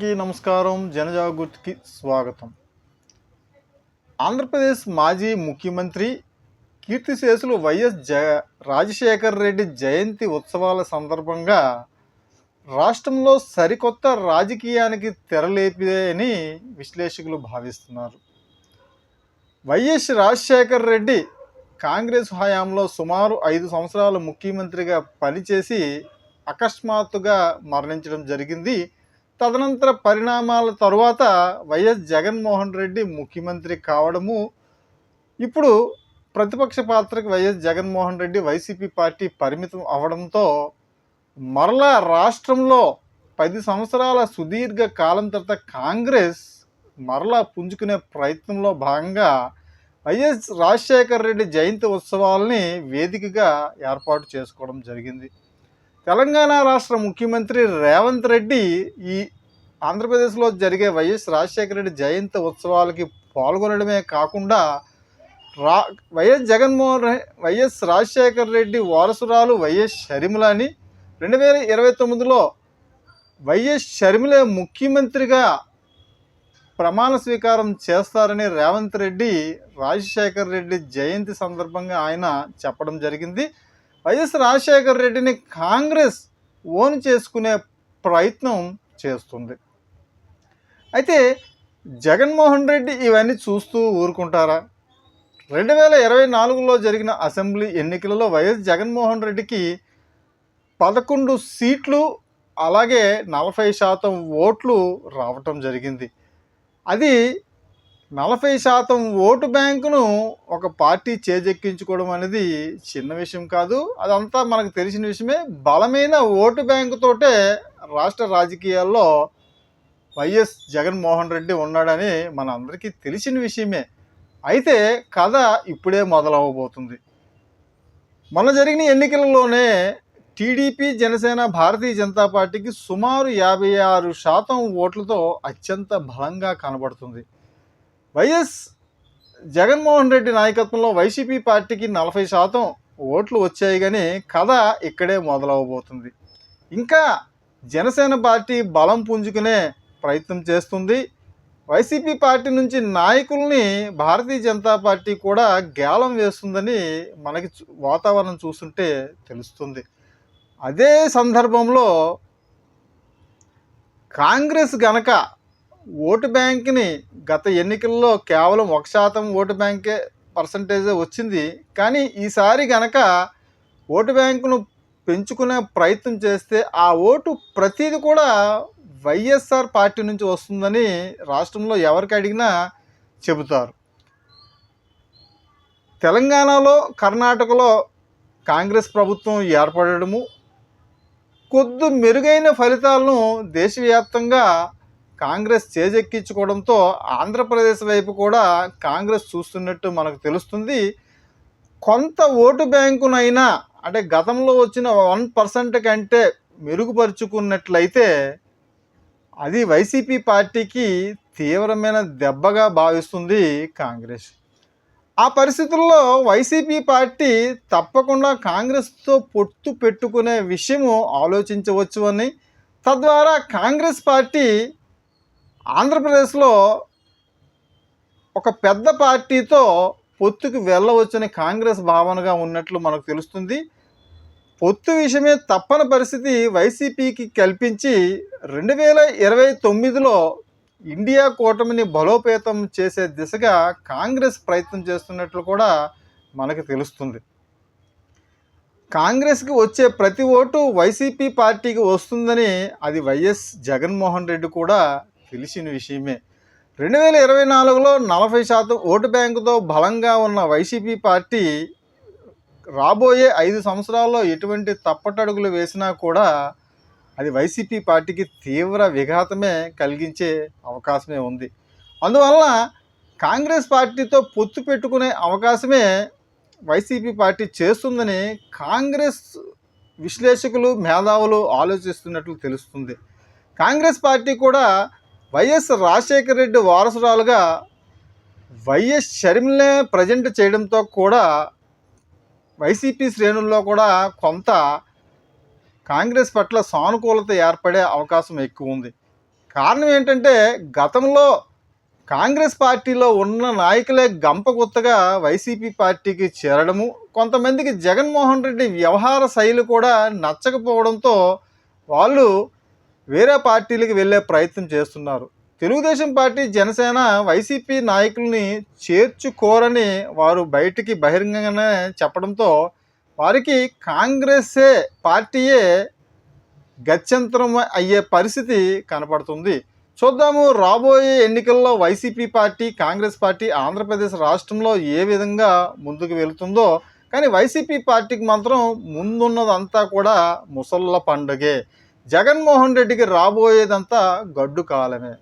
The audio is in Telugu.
అందరికీ నమస్కారం. జనజాగృతికి స్వాగతం. ఆంధ్రప్రదేశ్ మాజీ ముఖ్యమంత్రి కీర్తిశేషులు వైఎస్ జ రాజశేఖర్ రెడ్డి జయంతి ఉత్సవాల సందర్భంగా రాష్ట్రంలో సరికొత్త రాజకీయానికి తెరలేపిదే అని విశ్లేషకులు భావిస్తున్నారు. వైఎస్ రాజశేఖర్ రెడ్డి కాంగ్రెస్ హయాంలో సుమారు ఐదు సంవత్సరాలు ముఖ్యమంత్రిగా పనిచేసి అకస్మాత్తుగా మరణించడం జరిగింది. తదనంతర పరిణామాల తరువాత వైఎస్ జగన్మోహన్ రెడ్డి ముఖ్యమంత్రి కావడము. ఇప్పుడు ప్రతిపక్ష పాత్రకు YS Jaganmohan Reddy YCP party పరిమితం అవడంతో మరలా రాష్ట్రంలో పది సంవత్సరాల సుదీర్ఘ కాలం తర్వాత కాంగ్రెస్ మరలా పుంజుకునే ప్రయత్నంలో భాగంగా వైఎస్ రాజశేఖర్ రెడ్డి జయంతి ఉత్సవాలని వేదికగా ఏర్పాటు చేసుకోవడం జరిగింది. తెలంగాణ రాష్ట్ర ముఖ్యమంత్రి రేవంత్ రెడ్డి ఈ ఆంధ్రప్రదేశ్లో జరిగే వైఎస్ రాజశేఖర రెడ్డి జయంతి ఉత్సవాలకి పాల్గొనడమే కాకుండా రా వైఎస్ జగన్మోహన్ వైఎస్ రాజశేఖర రెడ్డి వారసురాలు వైఎస్ షర్మిలని రెండు వేల ఇరవై తొమ్మిదిలో వైఎస్ షర్మిల ముఖ్యమంత్రిగా ప్రమాణ స్వీకారం చేస్తారని రేవంత్ రెడ్డి రాజశేఖర్ రెడ్డి జయంతి సందర్భంగా ఆయన చెప్పడం జరిగింది. వైఎస్ రాజశేఖర రెడ్డిని కాంగ్రెస్ ఓన్ చేసుకునే ప్రయత్నం చేస్తుంది. అయితే జగన్మోహన్ రెడ్డి ఇవన్నీ చూస్తూ ఊరుకుంటారా? రెండు వేల ఇరవై నాలుగులో జరిగిన అసెంబ్లీ ఎన్నికలలో వైఎస్ జగన్మోహన్ రెడ్డికి పదకొండు సీట్లు అలాగే నలభై శాతం ఓట్లు రావటం జరిగింది. అది నలభై శాతం ఓటు బ్యాంకును ఒక పార్టీ చేజెక్కించుకోవడం అనేది చిన్న విషయం కాదు. అదంతా మనకు తెలిసిన విషయమే. బలమైన ఓటు బ్యాంకుతోటే రాష్ట్ర రాజకీయాల్లో వైఎస్ జగన్మోహన్ రెడ్డి ఉన్నాడని మన అందరికీ తెలిసిన విషయమే. అయితే కథ ఇప్పుడే మొదలవబోతుంది. మొన్న జరిగిన ఎన్నికలలోనే టీడీపీ జనసేన భారతీయ జనతా పార్టీకి సుమారు యాభై ఆరు శాతం ఓట్లతో అత్యంత బలంగా కనబడుతుంది. వైఎస్ జగన్మోహన్ రెడ్డి నాయకత్వంలో వైసీపీ పార్టీకి నలభై శాతం ఓట్లు వచ్చాయి కానీ కథ ఇక్కడే మొదలవబోతుంది. ఇంకా జనసేన పార్టీ బలం పుంజుకునే ప్రయత్నం చేస్తుంది. వైసీపీ పార్టీ నుంచి నాయకుల్ని భారతీయ జనతా పార్టీ కూడా గేలం వేస్తుందని మనకి వాతావరణం చూస్తుంటే తెలుస్తుంది. అదే సందర్భంలో కాంగ్రెస్ గనక ఓటు బ్యాంక్ని గత ఎన్నికల్లో కేవలం ఒక శాతం ఓటు బ్యాంకే పర్సంటేజే వచ్చింది. కానీ ఈసారి గనక ఓటు బ్యాంకును పెంచుకునే ప్రయత్నం చేస్తే ఆ ఓటు ప్రతిది కూడా వైఎస్ఆర్ పార్టీ నుంచి వస్తుందని రాష్ట్రంలో ఎవరికి అడిగినా చెబుతారు. తెలంగాణలో కర్ణాటకలో కాంగ్రెస్ ప్రభుత్వం ఏర్పడము కొద్ది మెరుగైన ఫలితాలను దేశవ్యాప్తంగా కాంగ్రెస్ చేజెక్కించుకోవడంతో ఆంధ్రప్రదేశ్ వైపు కూడా కాంగ్రెస్ చూస్తున్నట్టు మనకు తెలుస్తుంది. కొంత ఓటు బ్యాంకునైనా అంటే గతంలో వచ్చిన వన్ పర్సెంట్ కంటే మెరుగుపరుచుకున్నట్లయితే అది వైసీపీ పార్టీకి తీవ్రమైన దెబ్బగా భావిస్తుంది కాంగ్రెస్. ఆ పరిస్థితుల్లో వైసీపీ పార్టీ తప్పకుండా కాంగ్రెస్తో పొత్తు పెట్టుకునే విషయము ఆలోచించవచ్చు అని తద్వారా కాంగ్రెస్ పార్టీ ఆంధ్రప్రదేశ్లో ఒక పెద్ద పార్టీతో పొత్తుకు వెళ్ళవచ్చని కాంగ్రెస్ భావనగా ఉన్నట్లు మనకు తెలుస్తుంది. పొత్తు విషయమే తప్పని పరిస్థితి వైసీపీకి కల్పించి రెండు వేల ఇరవై తొమ్మిదిలో ఇండియా కూటమిని బలోపేతం చేసే దిశగా కాంగ్రెస్ ప్రయత్నం చేస్తున్నట్లు కూడా మనకు తెలుస్తుంది. కాంగ్రెస్కి వచ్చే ప్రతి ఓటు వైసీపీ పార్టీకి వస్తుందని అది వైఎస్ జగన్మోహన్ రెడ్డి కూడా తెలిసిన విషయమే. రెండు వేల ఇరవై నాలుగులో నలభై శాతం ఓటు బ్యాంకుతో బలంగా ఉన్న వైసీపీ పార్టీ రాబోయే ఐదు సంవత్సరాల్లో ఎటువంటి తప్పటడుగులు వేసినా కూడా అది వైసీపీ పార్టీకి తీవ్ర విఘాతమే కలిగించే అవకాశమే ఉంది. అందువల్ల కాంగ్రెస్ పార్టీతో పొత్తు పెట్టుకునే అవకాశమే వైసీపీ పార్టీ చేస్తుందని కాంగ్రెస్ విశ్లేషకులు మేధావులు ఆలోచిస్తున్నట్లు తెలుస్తుంది. కాంగ్రెస్ పార్టీ కూడా వైఎస్ రాజశేఖర రెడ్డి వారసురాలుగా వైఎస్ షర్మిలే ప్రజెంట్ చేయడంతో కూడా వైసీపీ శ్రేణుల్లో కూడా కొంత కాంగ్రెస్ పట్ల సానుకూలత ఏర్పడే అవకాశం ఎక్కువ ఉంది. కారణం ఏంటంటే గతంలో కాంగ్రెస్ పార్టీలో ఉన్న నాయకులే గంపగుత్తగా వైసీపీ పార్టీకి చేరడము కొంతమందికి జగన్మోహన్ రెడ్డి వ్యవహార శైలి కూడా నచ్చకపోవడంతో వాళ్ళు వేరే పార్టీలకు వెళ్ళే ప్రయత్నం చేస్తున్నారు. తెలుగుదేశం పార్టీ జనసేన వైసీపీ నాయకుల్ని చేర్చుకోరని వారు బయటికి బహిరంగంగానే చెప్పడంతో వారికి కాంగ్రెస్సే పార్టీయే గత్యంతరం అయ్యే పరిస్థితి కనపడుతుంది. చూద్దాము రాబోయే ఎన్నికల్లో YCP party Congress party Andhra Pradesh రాష్ట్రంలో ఏ విధంగా ముందుకు వెళుతుందో కానీ వైసీపీ పార్టీకి మాత్రం ముందున్నదంతా కూడా ముసళ్ళ పండుగే. జగన్మోహన్ రెడ్డికి రాబోయేదంతా గడ్డు కాలమే.